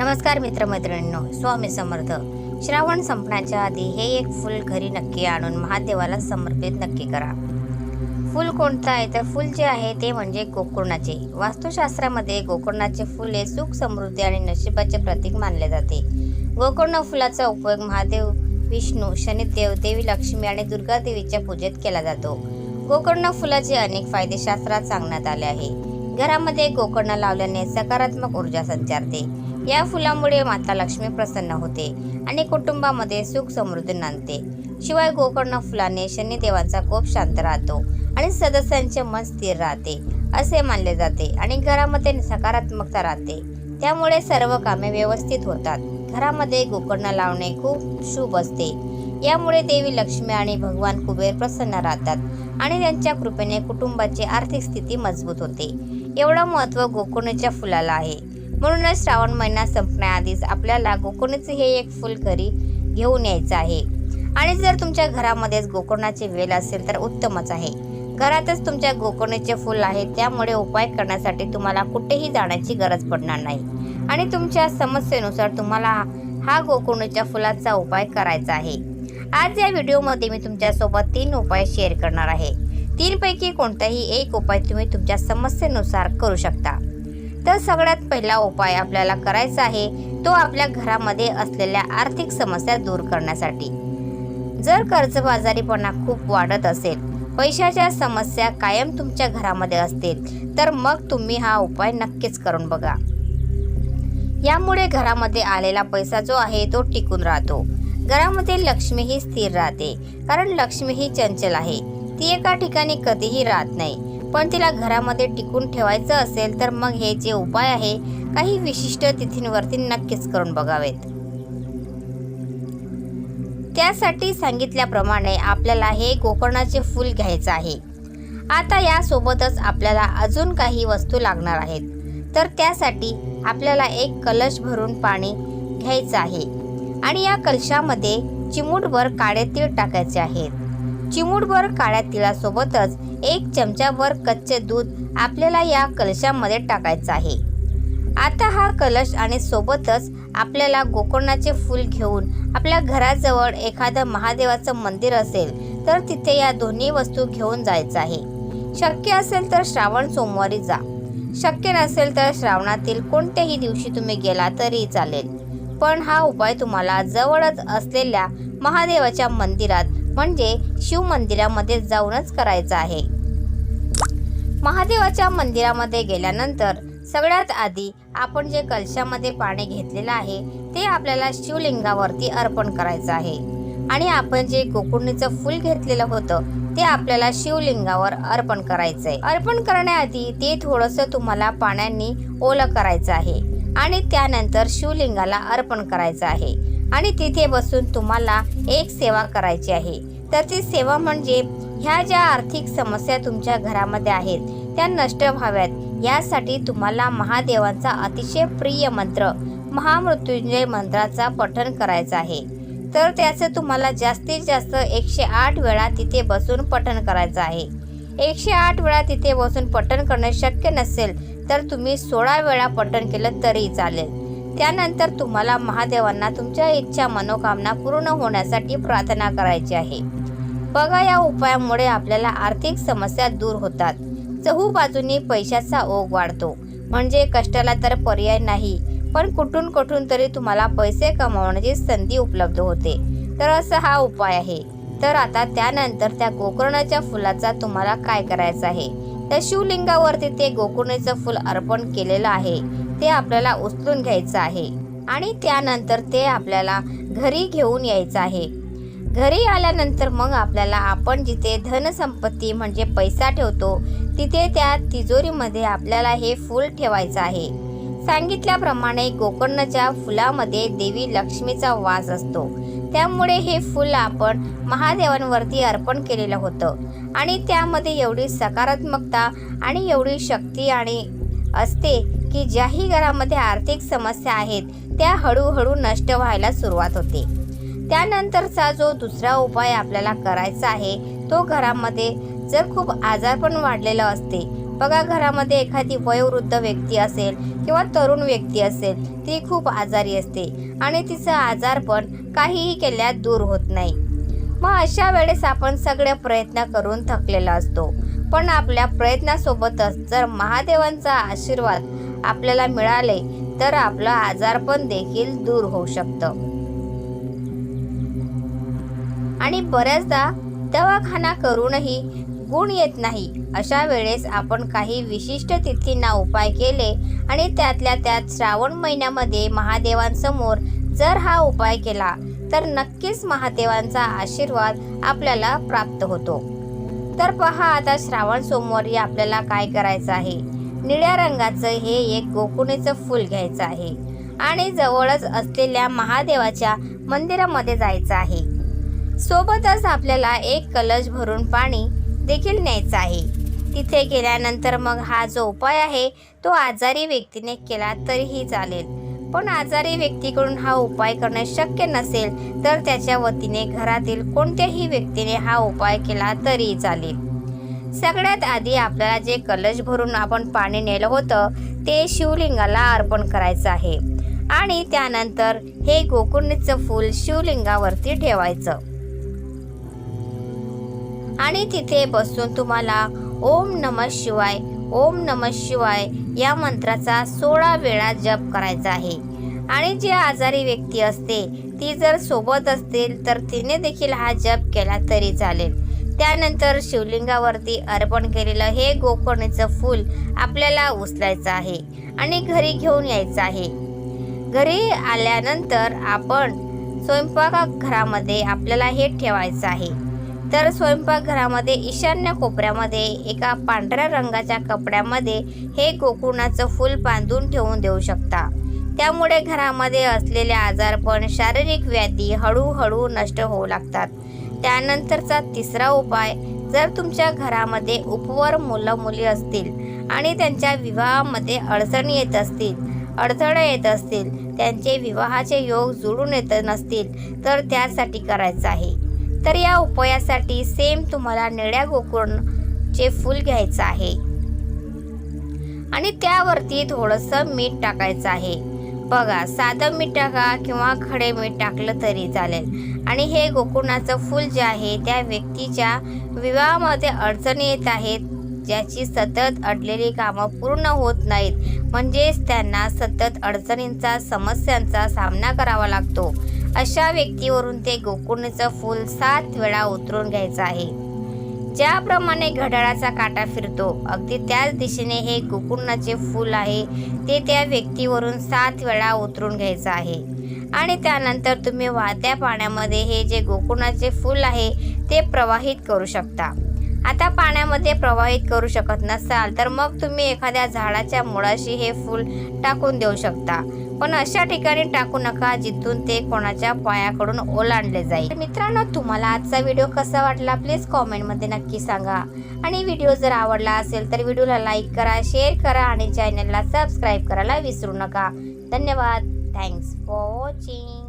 नमस्कार मित्रमैत्रिणींनो स्वामी समर्थ. श्रावण संपण्याच्या आधी हे एक फूल घरी नक्की आणून महादेवाला समर्पित नक्की करा. फूल कोणतं आहे? तर फूल जे आहे ते म्हणजे गोकर्णाचे वास्तुशास्त्रामध्ये गोकर्णाचे फूल हे सुख समृद्धी आणि नशिबाचे प्रतीक मानले जाते. गोकर्ण फुलाचा उपयोग महादेव विष्णू शनिदेव देवी लक्ष्मी आणि दुर्गा देवीच्या पूजेत केला जातो. गोकर्ण फुलाचे अनेक फायदे शास्त्रात सांगण्यात आले आहे. घरामध्ये गोकर्ण लावल्याने सकारात्मक ऊर्जा संचारते. या फुलामुळे माता लक्ष्मी प्रसन्न होते आणि कुटुंबामध्ये सुख समृद्धी नांदते. शिवाय गोकर्ण फुलाने शनिदेवांचा कोप शांत राहतो आणि सदस्यांचे मन स्थिर राहते असे मानले जाते आणि घरामध्ये सकारात्मकता राहते. त्यामुळे सर्व कामे व्यवस्थित होतात. घरामध्ये गोकर्ण लावणे खूप शुभ असते. यामुळे देवी लक्ष्मी आणि भगवान कुबेर प्रसन्न राहतात आणि त्यांच्या कृपेने कुटुंबाची आर्थिक स्थिती मजबूत होते. एवढं महत्त्व गोकर्णच्या फुलाला आहे. म्हणूनच श्रावण महिना संपण्याआधीच आपल्याला गोकर्णीचे हे एक फुल घरी घेऊन यायचं आहे. आणि जर तुमच्या घरामध्येच गोकर्णाचे वेल असेल तर उत्तमच आहे. घरातच तुमच्या गोकर्णीचे फुल आहे त्यामुळे उपाय करण्यासाठी तुम्हाला कुठेही जाण्याची गरज पडणार नाही. आणि तुमच्या समस्येनुसार तुम्हाला हा गोकर्णीच्या फुलाचा उपाय करायचा आहे. आज या व्हिडिओमध्ये मी तुमच्यासोबत तीन उपाय शेअर करणार आहे. तीनपैकी कोणताही एक उपाय तुम्ही तुमच्या समस्येनुसार करू शकता. तर सगळ्यात पहिला उपाय आपल्याला करायचा आहे तो आपल्या घरामध्ये असलेल्या आर्थिक समस्या दूर करण्यासाठी. जर कर्जबाजारीपणा खूप वाढत असेल पैशाच्या समस्या कायम तुमच्या घरामध्ये असतील तर मग तुम्ही हा उपाय नक्कीच करून बघा. यामुळे घरामध्ये आलेला पैसा जो आहे तो टिकून राहतो. घरामध्ये लक्ष्मी ही स्थिर राहते कारण लक्ष्मी ही चंचल आहे. ती एका ठिकाणी कधीही राहत नाही. पण तिला घरामध्ये टिकून ठेवायचं असेल तर मग हे जे उपाय आहे काही विशिष्ट तिथींवरती नक्कीच करून बघावेत. त्यासाठी सांगितल्याप्रमाणे आपल्याला हे गोकर्णाचे फूल घ्यायचं आहे. आता यासोबतच आपल्याला अजून काही वस्तू लागणार आहेत. तर त्यासाठी आपल्याला एक कलश भरून पाणी घ्यायचं आहे. आणि या कलशामध्ये चिमूटभर काळे तीळ टाकायचे आहेत. चिमूटभर काळ्या तिळासोबतच एक चमचाभर कच्चे दूध आपल्याला या कलशामध्ये टाकायचं आहे. आता हा कलश आणि सोबतच आपल्याला गोकर्णाचे फूल घेऊन आपल्या घराजवळ एखादं महादेवाचं मंदिर असेल तर तिथे या दोन्ही वस्तू घेऊन जायचं आहे. शक्य असेल तर श्रावण सोमवारी जा. शक्य नसेल तर श्रावणातील कोणत्याही दिवशी तुम्ही गेला तरी चालेल. पण हा उपाय तुम्हाला जवळच असलेल्या महादेवाच्या मंदिरात म्हणजे शिव मंदिरामध्ये जाऊनच करायचं आहे. महादेवाच्या मंदिरामध्ये गेल्यानंतर सगळ्यात आधी आपण जे कलशामध्ये पाणी घेतलेलं आहे ते आपल्याला शिवलिंगावरती अर्पण करायचं आहे. आणि आपण जे कोकुणीचं फूल घेतलेलं होतं ते आपल्याला शिवलिंगावर अर्पण करायचं आहे अर्पण करण्याआधी ते थोडंसं तुम्हाला पाण्याने ओलं करायचं आहे आणि त्यानंतर शिवलिंगाला अर्पण करायचं आहे. आणि तिथे बसून तुम्हाला एक सेवा करायची आहे. तर ती सेवा म्हणजे ह्या ज्या आर्थिक समस्या तुमच्या घरामध्ये आहेत त्या नष्ट व्हाव्यात. यासाठी तुम्हाला महादेवांचा अतिशय प्रिय मंत्र महामृत्युंजय मंत्राचा पठण करायचं आहे. तर त्याचं तुम्हाला जास्तीत जास्त एकशे आठ वेळा तिथे बसून पठण करायचं आहे. एकशे आठ वेळा तिथे बसून पठण करणे शक्य नसेल तर तुम्ही सोळा वेळा पठण केलं तरी चालेल. त्यानंतर तुम्हाला महादेवांना तुमच्या इच्छा मनोकामना पूर्ण होण्यासाठी प्रार्थना करायची आहे. बघा या उपायामुळे आपल्याला आर्थिक समस्या दूर होतात. चहू बाजूनी पैशाचा ओघ वाढतो. म्हणजे कष्टाला तर पर्याय नाही पण कुठून कुठून तरी तुम्हाला पैसे कमावण्याची संधी उपलब्ध होते. तर असा हा उपाय आहे. तर आता त्यानंतर त्या गोकर्णाच्या फुलाचा तुम्हाला काय करायचं आहे? त्या शिवलिंगावरती ते गोकर्णीचं फुल अर्पण केलेलं आहे. ते आपल्याला उचलून घ्यायचं आहे. आणि त्यानंतर ते आपल्याला घरी घेऊन यायचं आहे. घरी आल्यानंतर मग आपल्याला आपण जिथे धनसंपत्ती म्हणजे पैसा ठेवतो तिथे त्या तिजोरीमध्ये आपल्याला हे फूल ठेवायचं आहे. सांगितल्याप्रमाणे गोकर्णच्या फुलामध्ये देवी लक्ष्मीचा वास असतो. त्यामुळे हे फुल आपण महादेवांवरती अर्पण केलेलं होतं आणि त्यामध्ये एवढी सकारात्मकता आणि एवढी शक्ती आणि असते की ज्याही घरामध्ये आर्थिक समस्या आहेत त्या हळूहळू नष्ट व्हायला सुरुवात होते. त्यानंतरचा जो दुसरा उपाय आपल्याला करायचा आहे तो घरामध्ये जर खूप आजारपण वाढलेलं असते बघा घरामध्ये एखादी वयोवृद्ध व्यक्ती असेल किंवा तरुण व्यक्ती असेल ती खूप आजारी असते आणि तिचा आजार पण काहीही केल्यात दूर होत नाही. मग अशा वेळेस आपण सगळे प्रयत्न करून थकलेला असतो. पण आपल्या प्रयत्नासोबतच जर महादेवांचा आशीर्वाद आपल्याला मिळाले तर आपलं आजारपण देखील दूर होऊ शकतं. आणि बऱ्याचदा दवाखाना करूनही गुण येत नाही. अशा वेळेस आपण काही विशिष्ट तिथींना उपाय केले आणि त्यातल्या त्यात श्रावण महिन्यामध्ये महादेवांसमोर जर हा उपाय केला तर नक्कीच महादेवांचा आशीर्वाद आपल्याला प्राप्त होतो. तर पहा आता श्रावण सोमवारी आपल्याला काय करायचं आहे? निळ्या रंगाचं हे एक गोकुणीचं फूल घ्यायचं आहे आणि जवळच असलेल्या महादेवाच्या मंदिरामध्ये जायचं आहे. सोबतच आपल्याला एक कलश भरून पाणी देखील न्यायचं आहे. तिथे गेल्यानंतर मग हा जो उपाय आहे तो आजारी व्यक्तीने केला तरीही चालेल. पण आजारी व्यक्तीकडून हा उपाय करणे शक्य नसेल तर त्याच्या वतीने घरातील कोणत्याही व्यक्तीने हा उपाय केला तरी चालेल. सगळ्यात आधी आपल्याला जे कलश भरून आपण पाणी नेलं होतं ते शिवलिंगाला अर्पण करायचं आहे. आणि त्यानंतर हे गोकुर्णीचं फूल शिवलिंगावरती ठेवायचं. आणि तिथे बसून तुम्हाला ओम नम शिवाय ओम नम शिवाय या मंत्राचा सोळा वेळा जप करायचा आहे. आणि जी आजारी व्यक्ती असते ती जर सोबत असतील तर तिने देखील हा जप केला तरी चालेल. त्यानंतर शिवलिंगावरती अर्पण केलेलं हे गोकर्णीचं फूल आपल्याला उचलायचं आहे आणि घरी घेऊन यायचं आहे. घरी आल्यानंतर आपण स्वयंपाकघरामध्ये आपल्याला हे ठेवायचं आहे. तर स्वयंपाकघरामध्ये ईशान्य कोपऱ्यामध्ये एका पांढऱ्या रंगाच्या कपड्यामध्ये हे गोकुळाचं फूल बांधून ठेवून देऊ शकता. त्यामुळे घरामध्ये असलेले आजारपण शारीरिक व्याधी हळूहळू नष्ट होऊ लागतात. त्यानंतरचा तिसरा उपाय जर तुमच्या घरामध्ये उपवर मुलं मुली असतील आणि त्यांच्या विवाहामध्ये अडचणी येत असतील अडथळे येत असतील त्यांचे विवाहाचे योग जुळून येत नसतील तर त्यासाठी करायचं आहे. तर या उपायासाठी सेम तुम्हाला निळ्या गोकुळचे फूल घ्यायचं आहे. आणि त्यावरती थोडंसं मीठ टाकायचं आहे. बघा साधं मीठ टाका किंवा खडे मीठ टाकलं तरी चालेल. आणि हे गोकुळाचं फूल जे आहे त्या व्यक्तीच्या विवाहामध्ये अडचणी येत आहेत. ज्याची सतत अडलेली कामं पूर्ण होत नाहीत. म्हणजेच त्यांना सतत अडचणींचा समस्यांचा सामना करावा लागतो. अशा व्यक्तीवरून ते गोकुळीचं फूल सात वेळा उतरून घ्यायचं आहे. ज्याप्रमाणे घड्याळाचा काटा फिरतो अगदी त्याच दिशेने हे गोकुळाचे फूल आहे ते त्या व्यक्तीवरून सात वेळा उतरून घ्यायचं आहे. आणि त्यानंतर तुम्ही वाहत्या पाण्यामध्ये हे जे गोकुणाचे फूल आहे ते प्रवाहित करू शकता. आता पाण्यामध्ये प्रवाहित करू शकत नसाल तर मग तुम्ही एखाद्या झाडाच्या मुळाशी हे फूल टाकून देऊ शकता. पण अशा ठिकाणी टाकू नका जिथून ते कोणाच्या पायाकडून ओलांडले जाईल. मित्रांनो तुम्हाला आजचा व्हिडिओ कसा वाटला प्लीज कॉमेंटमध्ये नक्की सांगा. आणि व्हिडिओ जर आवडला असेल तर व्हिडिओला लाईक करा शेअर करा आणि चॅनलला सबस्क्राईब करायला विसरू नका. धन्यवाद. Thanks for watching